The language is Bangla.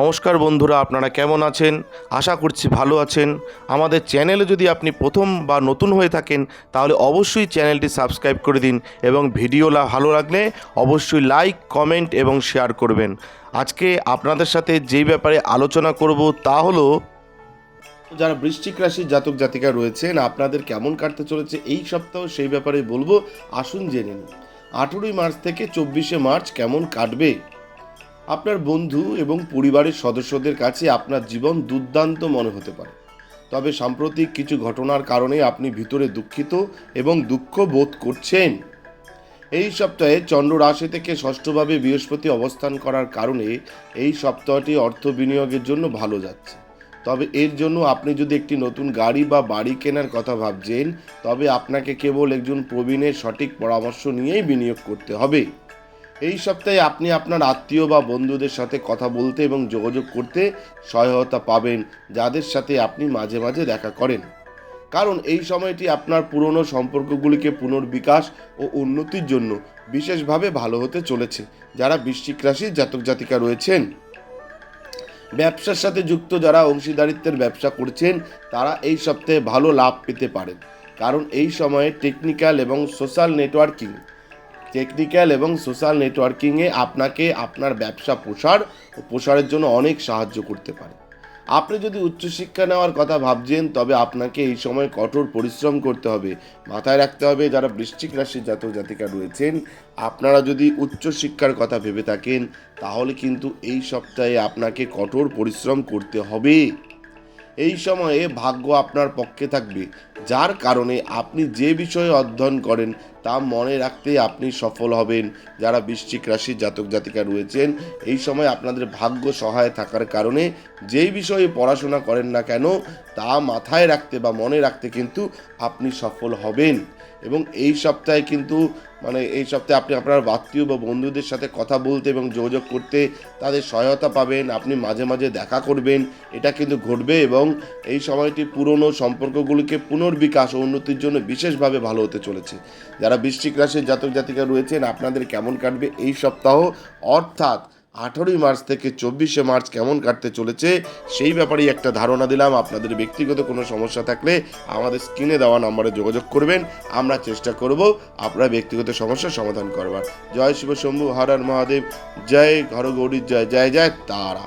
নমস্কার বন্ধুরা, আপনারা কেমন আছেন? আশা করছি ভালো আছেন। আমাদের চ্যানেলে যদি আপনি প্রথম বা নতুন হয়ে থাকেন, তাহলে অবশ্যই চ্যানেলটি সাবস্ক্রাইব করে দিন এবং ভিডিও ভালো লাগলে অবশ্যই লাইক, কমেন্ট এবং শেয়ার করবেন। আজকে আপনাদের সাথে যেই ব্যাপারে আলোচনা করব তা হলো, যারা বৃশ্চিক রাশির জাতক জাতিকা রয়েছেন, আপনাদের কেমন কাটতে চলেছে এই সপ্তাহ সেই ব্যাপারে বলব, আসুন জেনে নিন আঠেরোই মার্চ থেকে চব্বিশে মার্চ কেমন কাটবে? আপনার বন্ধু এবং পরিবারের সদস্যদের কাছে আপনার জীবন দুর্দান্ত মনে হতে পারে। তবে সাম্প্রতিক কিছু ঘটনার কারণে আপনি ভিতরে দুঃখিত এবং দুঃখ বোধ করছেন। এই সপ্তাহে চন্দ্র রাশি থেকে ষষ্ঠভাবে বৃহস্পতি অবস্থান করার কারণে এই সপ্তাহটি অর্থ বিনিয়োগের জন্য ভালো যাচ্ছে। তবে এর জন্য আপনি যদি একটি নতুন গাড়ি বা বাড়ি কেনার কথা ভাবছেন, তবে আপনাকে কেবল একজন প্রবীণের সঠিক পরামর্শ নিয়েই বিনিয়োগ করতে হবে। এই সপ্তাহে আপনি আপনার আত্মীয় বা বন্ধুদের সাথে কথা বলতে এবং যোগাযোগ করতে সহায়তা পাবেন, যাদের সাথে আপনি মাঝে মাঝে দেখা করেন। কারণ এই সময়টি আপনার পুরনো সম্পর্কগুলিকে পুনর্বিকাশ ও উন্নতির জন্য বিশেষভাবে ভালো হতে চলেছে। যারা বৃশ্চিক রাশির জাতক জাতিকা রয়েছেন, ব্যবসার সাথে যুক্ত যারা অংশীদারিত্বের ব্যবসা করছেন, তারা এই সপ্তাহে ভালো লাভ পেতে পারেন। কারণ এই সময়ে টেকনিক্যাল এবং সোশ্যাল নেটওয়ার্কিং টেকনিক্যাল এবং সোশ্যাল নেটওয়ার্কিংয়ে আপনাকে আপনার ব্যবসা প্রসার ও প্রসারের জন্য অনেক সাহায্য করতে পারে। আপনি যদি উচ্চশিক্ষা নেওয়ার কথা ভাবছেন, তবে আপনাকে এই সময় কঠোর পরিশ্রম করতে হবে। মাথায় রাখতে হবে, যারা বৃশ্চিক রাশির জাতক জাতিকা রয়েছেন, আপনারা যদি উচ্চশিক্ষার কথা ভেবে থাকেন, তাহলে কিন্তু এই সপ্তাহে আপনাকে কঠোর পরিশ্রম করতে হবে। এই সময়ে ভাগ্য আপনার পক্ষে থাকবে, যার কারণে আপনি যে বিষয়ে অধ্যয়ন করেন তা মনে রাখতে আপনি সফল হবেন। যারা বৃশ্চিক রাশির জাতক জাতিকা রয়েছেন, এই সময় আপনাদের ভাগ্য সহায় থাকার কারণে যেই বিষয়ে পড়াশোনা করেন না কেন, তা মাথায় রাখতে বা মনে রাখতে কিন্তু আপনি সফল হবেন। এবং এই সপ্তাহে কিন্তু মানে এই সপ্তাহে আপনি আপনার আত্মীয় বা বন্ধুদের সাথে কথা বলতে এবং যোগাযোগ করতে তাদের সহায়তা পাবেন, আপনি মাঝে মাঝে দেখা করবেন, এটা কিন্তু ঘটবে এবং এই সময়টি পুরনো সম্পর্কগুলিকে পুনর্বিকাশ ও উন্নতির জন্য বিশেষভাবে ভালো হতে চলেছে। যারা বৃশ্চিক রাশির জাতক জাতিকা রয়েছেন, আপনাদের কেমন কাটবে এই সপ্তাহ? অর্থাৎ আঠারোই মার্চ থেকে চব্বিশে মার্চ কেমন কাটতে চলেছে? সেই ব্যাপারেই একটা ধারণা দিলাম। আপনাদের ব্যক্তিগত কোনো সমস্যা থাকলে আমাদের স্ক্রিনে দেওয়া নম্বরে যোগাযোগ করবেন। আমরা চেষ্টা করব আপনার ব্যক্তিগত সমস্যার সমাধান করবার। জয় শিব শম্ভু, হর মহাদেব, জয় ঘর গৌরীর জয় জয় জয় তারা।